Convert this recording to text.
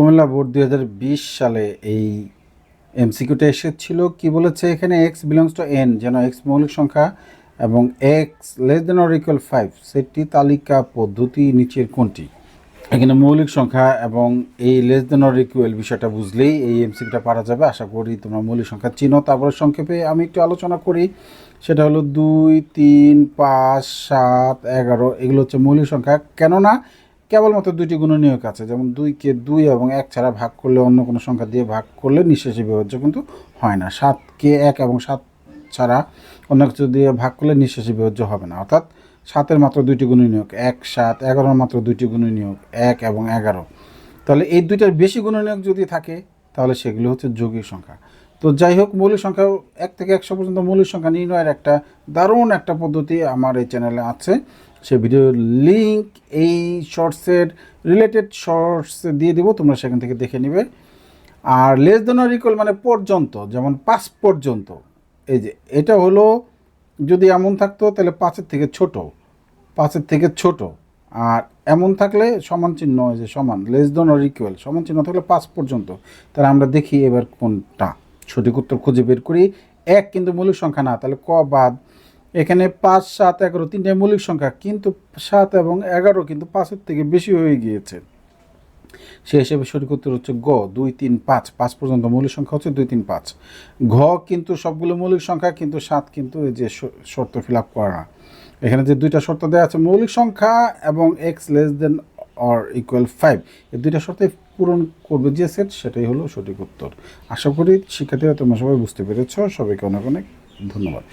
Comilla board দুই হাজার বিশ সালে এই এমসিকিউটা এসেছিল। কি বলেছে? এখানে এক্স বিলংস টু এন যেন এক্স মৌলিক সংখ্যা এবং x less than or equal five সেটি তালিকা পদ্ধতি নিচের কোনটি? এখানে মৌলিক সংখ্যা এবং এই লেস দেন অর ইকুয়াল বিষয়টা বুঝলেই এই এমসিকিউটা পারা যাবে। আশা করি তোমরা মৌলিক সংখ্যা চিনো। তারপরে সংক্ষেপে আমি একটু আলোচনা করি। সেটা হলো দুই, তিন, পাঁচ, সাত, এগারো, এগুলো হচ্ছে মৌলিক সংখ্যা। কেননা কেবলমাত্র দুইটি গুণনীয়ক আছে, যেমন দুইকে দুই এবং এক ছাড়া ভাগ করলে অন্য কোনো সংখ্যা দিয়ে ভাগ করলে নিঃশেষে বিভাজ্য কিন্তু হয় না। সাতকে এক এবং সাত ছাড়া অন্য কিছু দিয়ে ভাগ করলে নিঃশেষে বিভাজ্য হবে না। অর্থাৎ সাতের মাত্র দুইটি গুণনীয়ক এক, সাত, এগারোর মাত্র দুইটি গুণনীয়ক এক এবং এগারো। তাহলে এই দুইটার বেশি গুণনীয়ক যদি থাকে, তাহলে সেগুলো হচ্ছে যৌগিক সংখ্যা। তো যাই হোক, মৌলিক সংখ্যা এক থেকে একশো পর্যন্ত মৌলিক সংখ্যা নির্ণয়ের একটা দারুণ একটা পদ্ধতি আমার এই চ্যানেলে আছে। সে ভিডিওর লিঙ্ক এই শর্টসের রিলেটেড শর্টস দিয়ে দিব, তোমরা সেখান থেকে দেখে নিবে। আর লেস দেন ইকুয়াল মানে পর্যন্ত, যেমন পাঁচ পর্যন্ত। এই যে, এটা হলো যদি এমন থাকতো, তাহলে পাঁচের থেকে ছোট, পাঁচের থেকে ছোট। আর এমন থাকলে সমান চিহ্ন যে সমান লেস দেন ইকুয়াল সমান চিহ্ন থাকলে পাঁচ পর্যন্ত। তাহলে আমরা দেখি এবার কোনটা। সঠিক উত্তর খুঁজে বের করি। এক কিন্তু মৌলিক সংখ্যা না, তাহলে ক বাদ। এখানে পাঁচ, সাত, এগারো তিনটে মৌলিক সংখ্যা, কিন্তু সাত এবং এগারো কিন্তু পাঁচের থেকে বেশি হয়ে গিয়েছে। সে হিসেবে সঠিক উত্তর হচ্ছে গ, দুই, তিন, পাঁচ। পাঁচ পর্যন্ত মৌলিক সংখ্যা হচ্ছে দুই, তিন, পাঁচ। ঘ কিন্তু সবগুলো মৌলিক সংখ্যা, কিন্তু সাত কিন্তু এই যে শর্ত ফিল আপ করা। না এখানে যে দুইটা শর্ত দেওয়া আছে, মৌলিক সংখ্যা এবং x less than or equal five এই দুইটা শর্তে পূরণ করবে যে সেট সেটাই হলো সঠিক উত্তর। আশা করি শিক্ষার্থীরা তোমরা সবাই বুঝতে পেরেছ। সবাইকে অনেক অনেক ধন্যবাদ।